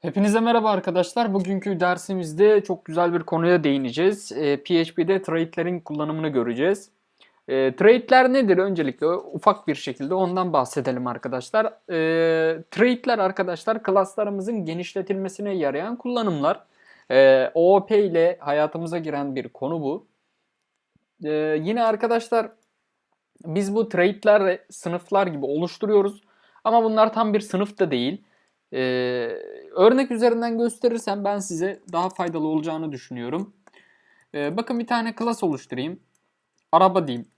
Hepinize merhaba arkadaşlar. Bugünkü dersimizde çok güzel bir konuya değineceğiz. E, PHP'de trade'lerin kullanımını göreceğiz. E, trade'ler nedir? Öncelikle ufak bir şekilde ondan bahsedelim arkadaşlar. E, trade'ler arkadaşlar klaslarımızın genişletilmesine yarayan kullanımlar. E, OOP ile hayatımıza giren bir konu bu. E, yine arkadaşlar biz bu trade'ler sınıflar gibi oluşturuyoruz. Ama bunlar tam bir sınıf da değil. Ee, örnek üzerinden gösterirsem ben size daha faydalı olacağını düşünüyorum. Ee, bakın bir tane class oluşturayım. Araba diyeyim.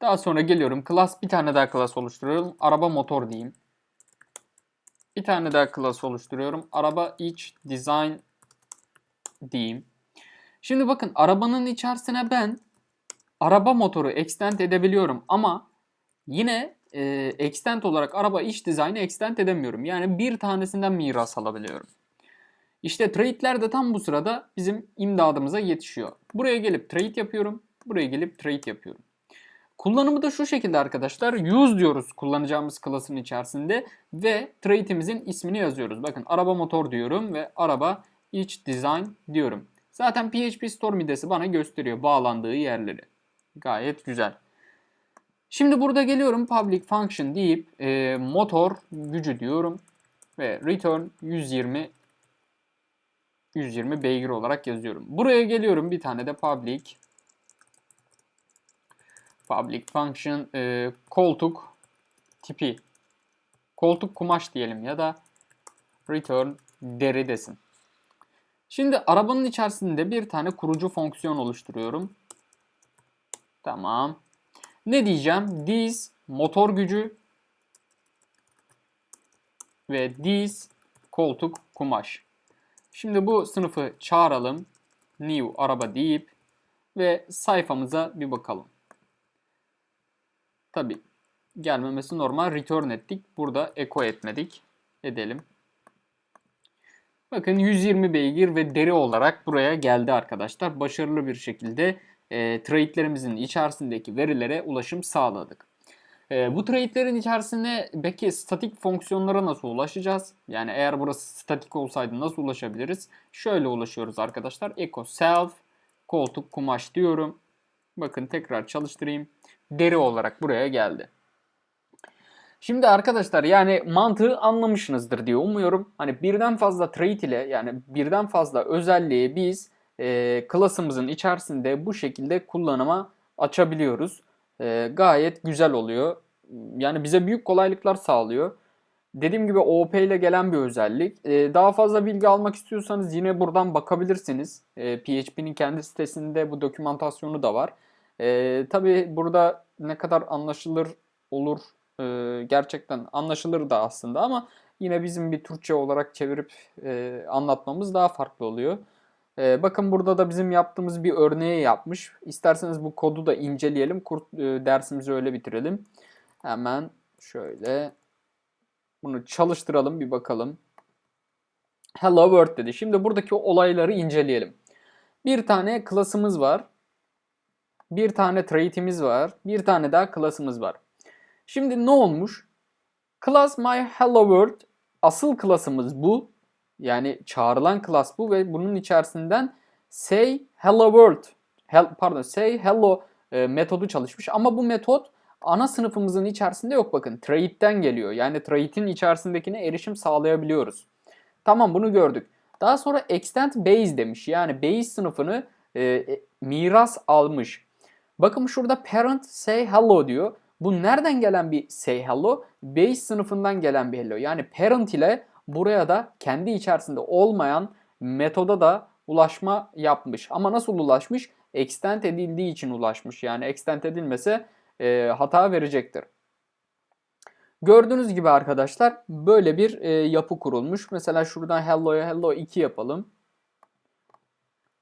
Daha sonra geliyorum. Class bir tane daha class oluşturuyorum. Araba motor diyeyim. Bir tane daha class oluşturuyorum. Araba iç design diyeyim. Şimdi bakın arabanın içerisine ben araba motoru extend edebiliyorum ama yine e, extend olarak araba iç dizaynı extend edemiyorum. Yani bir tanesinden miras alabiliyorum. İşte trade'ler de tam bu sırada bizim imdadımıza yetişiyor. Buraya gelip trade yapıyorum. Buraya gelip trade yapıyorum. Kullanımı da şu şekilde arkadaşlar. Use diyoruz kullanacağımız klasın içerisinde ve trade'imizin ismini yazıyoruz. Bakın araba motor diyorum ve araba iç design diyorum. Zaten PHP Store midesi bana gösteriyor bağlandığı yerleri. Gayet güzel. Şimdi burada geliyorum public function deyip e, motor gücü diyorum ve return 120 120 beygir olarak yazıyorum. Buraya geliyorum bir tane de public public function e, koltuk tipi koltuk kumaş diyelim ya da return deri desin. Şimdi arabanın içerisinde bir tane kurucu fonksiyon oluşturuyorum. Tamam. Ne diyeceğim? This motor gücü ve this koltuk kumaş. Şimdi bu sınıfı çağıralım. New araba deyip ve sayfamıza bir bakalım. Tabi gelmemesi normal. Return ettik. Burada echo etmedik. Edelim. Bakın 120 beygir ve deri olarak buraya geldi arkadaşlar. Başarılı bir şekilde e, trade'lerimizin içerisindeki verilere ulaşım sağladık. E, bu trade'lerin içerisine peki statik fonksiyonlara nasıl ulaşacağız? Yani eğer burası statik olsaydı nasıl ulaşabiliriz? Şöyle ulaşıyoruz arkadaşlar. Echo self koltuk kumaş diyorum. Bakın tekrar çalıştırayım. Deri olarak buraya geldi. Şimdi arkadaşlar yani mantığı anlamışsınızdır diye umuyorum. Hani birden fazla trade ile yani birden fazla özelliği biz e, klasımızın içerisinde bu şekilde kullanıma açabiliyoruz. E, gayet güzel oluyor. Yani bize büyük kolaylıklar sağlıyor. Dediğim gibi OOP ile gelen bir özellik. E, daha fazla bilgi almak istiyorsanız yine buradan bakabilirsiniz. E, PHP'nin kendi sitesinde bu dokümantasyonu da var. E, Tabi burada ne kadar anlaşılır olur e, gerçekten anlaşılır da aslında ama yine bizim bir Türkçe olarak çevirip e, anlatmamız daha farklı oluyor. Ee, bakın burada da bizim yaptığımız bir örneği yapmış. İsterseniz bu kodu da inceleyelim. Kurt, e, dersimizi öyle bitirelim. Hemen şöyle bunu çalıştıralım bir bakalım. Hello World dedi. Şimdi buradaki olayları inceleyelim. Bir tane klasımız var. Bir tane trait'imiz var. Bir tane daha klasımız var. Şimdi ne olmuş? Class my hello world asıl klasımız bu. Yani çağrılan klas bu ve bunun içerisinden say hello world hel, pardon say hello e, metodu çalışmış ama bu metot ana sınıfımızın içerisinde yok bakın. Trade'den geliyor. Yani trade'in içerisindekine erişim sağlayabiliyoruz. Tamam bunu gördük. Daha sonra extend base demiş. Yani base sınıfını e, e, miras almış. Bakın şurada parent say hello diyor. Bu nereden gelen bir say hello? Base sınıfından gelen bir hello. Yani parent ile buraya da kendi içerisinde olmayan metoda da ulaşma yapmış. Ama nasıl ulaşmış? Extend edildiği için ulaşmış. Yani extend edilmese e, hata verecektir. Gördüğünüz gibi arkadaşlar böyle bir e, yapı kurulmuş. Mesela şuradan hello'ya hello 2 yapalım.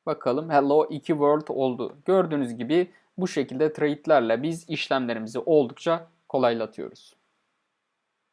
Bakalım hello 2 world oldu. Gördüğünüz gibi bu şekilde trade'lerle biz işlemlerimizi oldukça kolaylatıyoruz.